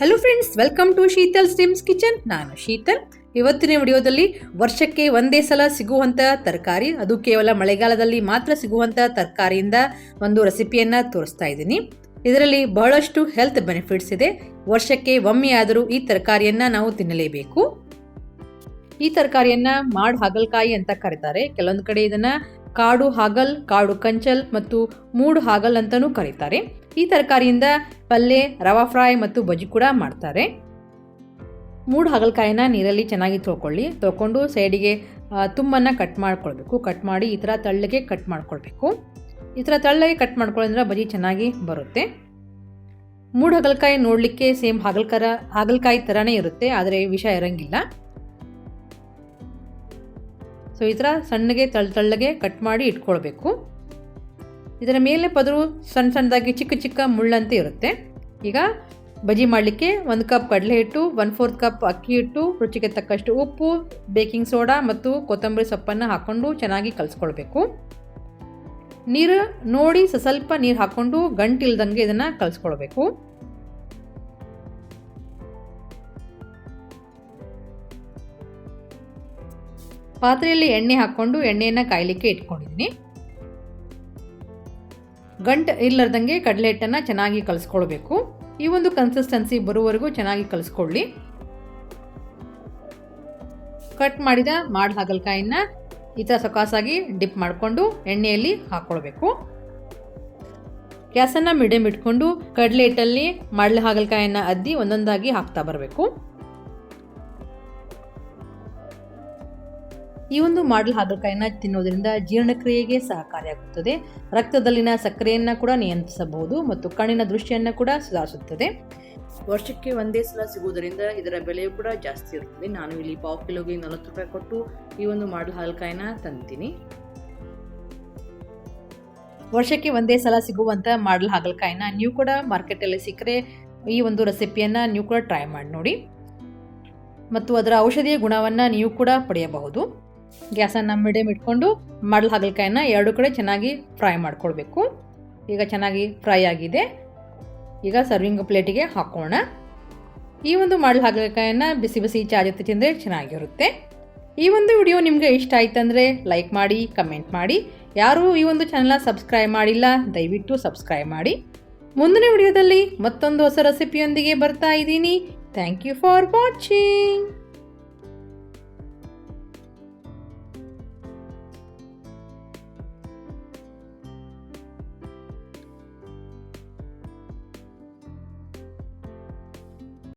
Hello friends welcome to Sheetal steams kitchen ನಾನು ಶೀತಲ್. ಇವತ್ತಿನ ವಿಡಿಯೋದಲ್ಲಿ ವರ್ಷಕ್ಕೆ ಒಂದೇ ಸಲ ಸಿಗುವಂಥ ತರಕಾರಿ, ಅದು ಕೇವಲ ಮಳೆಗಾಲದಲ್ಲಿ ಮಾತ್ರ ಸಿಗುವಂಥ ತರಕಾರಿಯಿಂದ ಒಂದು ರೆಸಿಪಿಯನ್ನು ತೋರಿಸ್ತಾ ಇದ್ದೀನಿ. ಇದರಲ್ಲಿ ಬಹಳಷ್ಟು ಹೆಲ್ತ್ ಬೆನಿಫಿಟ್ಸ್ ಇದೆ. ವರ್ಷಕ್ಕೆ ಒಮ್ಮೆ ಆದರೂ ಈ ತರಕಾರಿಯನ್ನು ನಾವು ತಿನ್ನಲೇಬೇಕು. ಈ ತರಕಾರಿಯನ್ನು ಮಾಡ್ ಹಾಗಲಕಾಯಿ ಅಂತ ಕರೀತಾರೆ. ಕೆಲವೊಂದು ಕಡೆ ಇದನ್ನ ಕಾಡು ಹಾಗಲ್, ಕಾಡು ಕಂಚಲ್ ಮತ್ತು ಮೂಡು ಹಾಗಲ್ ಅಂತಲೂ ಕರೀತಾರೆ. ಈ ತರಕಾರಿಯಿಂದ ಪಲ್ಯ ರವಾ ಫ್ರೈ ಮತ್ತು ಬಜ್ಜಿ ಕೂಡ ಮಾಡ್ತಾರೆ. ಮೂಡು ಹಾಗಲಕಾಯಿನ ನೀರಲ್ಲಿ ಚೆನ್ನಾಗಿ ತೊಳ್ಕೊಳ್ಳಿ. ತೊಳ್ಕೊಂಡು ಸೈಡಿಗೆ ತುಂಬನ್ನು ಕಟ್ ಮಾಡ್ಕೊಳ್ಬೇಕು. ಕಟ್ ಮಾಡಿ ಈ ಥರ ತಳ್ಳಗೆ ಕಟ್ ಮಾಡ್ಕೊಳ್ಬೇಕು. ಈ ಥರ ತಳ್ಳಗೆ ಕಟ್ ಮಾಡ್ಕೊಳ್ಳೋದ್ರೆ ಬಜ್ಜಿ ಚೆನ್ನಾಗಿ ಬರುತ್ತೆ. ಮೂಡು ಹಾಗಲಕಾಯಿ ನೋಡಲಿಕ್ಕೆ ಸೇಮ್ ಹಾಗಲ್ಕರ ಹಾಗಲಕಾಯಿ ಥರನೇ ಇರುತ್ತೆ, ಆದರೆ ವಿಷ ಇರಂಗಿಲ್ಲ. ಸೊ ಈ ಥರ ಸಣ್ಣಗೆ ತಳ್ಳ ತಳ್ಳಗೆ ಕಟ್ ಮಾಡಿ ಇಟ್ಕೊಳ್ಬೇಕು. ಇದರ ಮೇಲೆ ಪದರು ಸಣ್ಣ ಸಣ್ಣದಾಗಿ, ಚಿಕ್ಕ ಚಿಕ್ಕ ಮುಳ್ಳಂತೆ ಇರುತ್ತೆ. ಈಗ ಬಜಿ ಮಾಡಲಿಕ್ಕೆ ಒಂದು ಕಪ್ ಕಡಲೆ ಹಿಟ್ಟು ಒನ್ ಫೋರ್ತ್ ಕಪ್ ಅಕ್ಕಿ ಹಿಟ್ಟು, ರುಚಿಗೆ ತಕ್ಕಷ್ಟು ಉಪ್ಪು ಬೇಕಿಂಗ್ ಸೋಡಾ ಮತ್ತು ಕೊತ್ತಂಬರಿ ಸೊಪ್ಪನ್ನು ಹಾಕ್ಕೊಂಡು ಚೆನ್ನಾಗಿ ಕಲಿಸ್ಕೊಳ್ಬೇಕು. ನೀರು ನೋಡಿ ಸ್ವಲ್ಪ ನೀರು ಹಾಕ್ಕೊಂಡು ಗಂಟಿಲ್ದಂಗೆ ಇದನ್ನು ಕಲಿಸ್ಕೊಳ್ಬೇಕು. ಪಾತ್ರೆಯಲ್ಲಿ ಎಣ್ಣೆ ಹಾಕ್ಕೊಂಡು ಎಣ್ಣೆಯನ್ನು ಕಾಯಲಿಕ್ಕೆ ಇಟ್ಕೊಂಡಿದ್ದೀನಿ. ಗಂಟು ಇಲ್ಲದಂಗೆ ಕಡಲೆ ಹಿಟ್ಟನ್ನು ಚೆನ್ನಾಗಿ ಕಲಿಸ್ಕೊಳ್ಬೇಕು. ಈ ಒಂದು ಕನ್ಸಿಸ್ಟೆನ್ಸಿ ಬರುವವರೆಗೂ ಚೆನ್ನಾಗಿ ಕಲಿಸ್ಕೊಳ್ಳಿ. ಕಟ್ ಮಾಡಿದ ಮಾಡಿ ಹಾಗಲಕಾಯಿನ ಈ ಥರ ಸೊಕಾಸಾಗಿ ಡಿಪ್ ಮಾಡಿಕೊಂಡು ಎಣ್ಣೆಯಲ್ಲಿ ಹಾಕ್ಕೊಳ್ಬೇಕು ಗ್ಯಾಸನ್ನು ಮೀಡಿಯಮ್ ಇಟ್ಕೊಂಡು ಕಡಲೆ ಹಿಟ್ಟಲ್ಲಿ ಮಾಡಲೆ ಹಾಗಲಕಾಯಿಯನ್ನು ಅದ್ದಿ ಒಂದೊಂದಾಗಿ ಹಾಕ್ತಾ ಬರಬೇಕು. ಈ ಒಂದು ಮಾಡಲ್ ಹಾಗಲಕಾಯಿನ ತಿನ್ನೋದ್ರಿಂದ ಜೀರ್ಣಕ್ರಿಯೆಗೆ ಸಹಕಾರಿಯಾಗುತ್ತದೆ. ರಕ್ತದಲ್ಲಿನ ಸಕ್ಕರೆಯನ್ನು ಕೂಡ ನಿಯಂತ್ರಿಸಬಹುದು ಮತ್ತು ಕಣ್ಣಿನ ದೃಷ್ಟಿಯನ್ನು ಕೂಡ ಸುಧಾರಿಸುತ್ತದೆ. ವರ್ಷಕ್ಕೆ ಒಂದೇ ಸಲ ಸಿಗುವುದರಿಂದ ಇದರ ಬೆಲೆಯೂ ಕೂಡ ಜಾಸ್ತಿ ಇರುತ್ತದೆ. ನಾನು ಇಲ್ಲಿ ಪಾವು ಕಿಲೋಗೆ ನಲವತ್ತು ರೂಪಾಯಿ ಕೊಟ್ಟು ಈ ಒಂದು ಮಾಡಲ್ ಹಾಗಲಕಾಯಿನ ತಂತೀನಿ ವರ್ಷಕ್ಕೆ ಒಂದೇ ಸಲ ಸಿಗುವಂಥ ಮಾಡಲ್ ಹಾಗಲಕಾಯಿನ ನೀವು ಕೂಡ ಮಾರ್ಕೆಟಲ್ಲಿ ಸಿಕ್ಕರೆ ಈ ಒಂದು ರೆಸಿಪಿಯನ್ನು ನೀವು ಕೂಡ ಟ್ರೈ ಮಾಡಿ ನೋಡಿ. ಮತ್ತು ಅದರ ಔಷಧೀಯ ಗುಣವನ್ನು ನೀವು ಕೂಡ ಪಡೆಯಬಹುದು. ಗ್ಯಾಸನ್ನು ಮೀಡಿಯಮ್ ಇಟ್ಕೊಂಡು ಮಡಲ ಹಾಗಲಕಾಯಿನ ಎರಡು ಕಡೆ ಚೆನ್ನಾಗಿ ಫ್ರೈ ಮಾಡ್ಕೊಳ್ಬೇಕು. ಈಗ ಚೆನ್ನಾಗಿ ಫ್ರೈ ಆಗಿದೆ. ಈಗ ಸರ್ವಿಂಗ್ ಪ್ಲೇಟಿಗೆ ಹಾಕೋಣ. ಈ ಒಂದು ಮಡಲ ಹಾಗಲಕಾಯನ್ನು ಬಿಸಿ ಬಿಸಿ ಚಾ ಜೊತೆ ತಿಂದರೆ ಚೆನ್ನಾಗಿರುತ್ತೆ. ಈ ಒಂದು ವಿಡಿಯೋ ನಿಮಗೆ ಇಷ್ಟ ಆಯ್ತಂದರೆ ಲೈಕ್ ಮಾಡಿ, ಕಮೆಂಟ್ ಮಾಡಿ. ಯಾರೂ ಈ ಒಂದು ಚಾನಲ್ನ ಸಬ್ಸ್ಕ್ರೈಬ್ ಮಾಡಿಲ್ಲ, ದಯವಿಟ್ಟು ಸಬ್ಸ್ಕ್ರೈಬ್ ಮಾಡಿ. ಮುಂದಿನ ವಿಡಿಯೋದಲ್ಲಿ ಮತ್ತೊಂದು ಹೊಸ ರೆಸಿಪಿಯೊಂದಿಗೆ ಬರ್ತಾ ಇದ್ದೀನಿ. Thank you for watching